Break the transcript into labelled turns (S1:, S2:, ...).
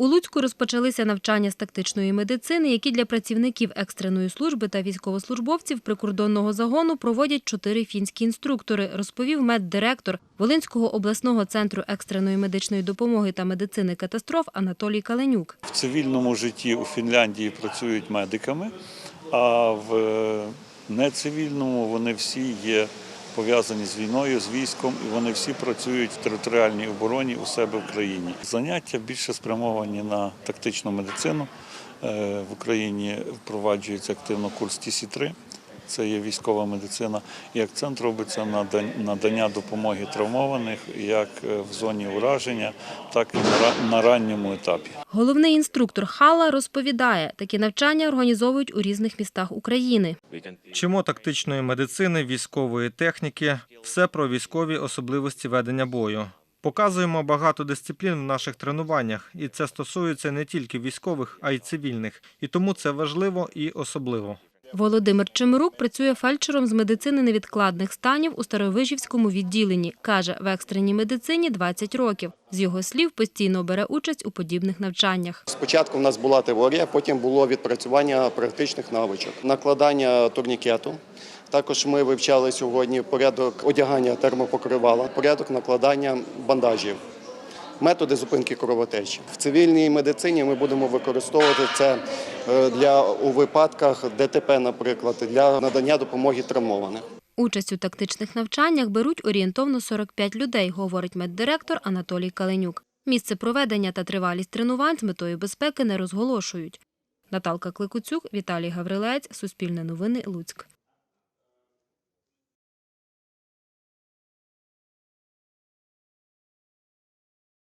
S1: У Луцьку розпочалися навчання з тактичної медицини, які для працівників екстреної служби та військовослужбовців прикордонного загону проводять чотири фінські інструктори, розповів меддиректор Волинського обласного центру екстреної медичної допомоги та медицини катастроф Анатолій Каленюк.
S2: В цивільному житті у Фінляндії працюють медиками, а в е, нецивільному вони всі є пов'язані з війною, з військом, і вони всі працюють в територіальній обороні у себе в країні. Заняття більше спрямовані на тактичну медицину. Е, В Україні впроваджується активно курс ТС-3. Це є військова медицина, і акцент робиться на дан- надання допомоги травмованих як е, в зоні ураження, так і на ра- на ранньому етапі.
S1: Головний інструктор Хала розповідає, такі навчання організовують у різних містах України.
S3: Вчимо тактичної медицини, військової техніки, все про військові особливості ведення бою. Показуємо багато дисциплін в наших тренуваннях, і це стосується не тільки військових, а й цивільних. І тому це важливо і особливо.
S1: Володимир Чемерук працює фельдшером з медицини невідкладних станів у Старовижівському відділенні. Каже, в екстреній медицині 20 років. З його слів, постійно бере участь у подібних навчаннях.
S4: Спочатку в нас була теорія, потім було відпрацювання практичних навичок, накладання турнікету. Також ми вивчали сьогодні порядок одягання термопокривала, порядок накладання бандажів, методи зупинки кровотечі. В цивільній медицині ми будемо використовувати це е, для у випадках ДТП, наприклад, для надання допомоги травмованих.
S1: Участь у тактичних навчаннях беруть орієнтовно 45 людей, говорить меддиректор Анатолій Каленюк. Місце проведення та тривалість тренувань з метою безпеки не розголошують. Наталка Кликуцюк, Віталій Гаврилець, Суспільне новини, Луцьк.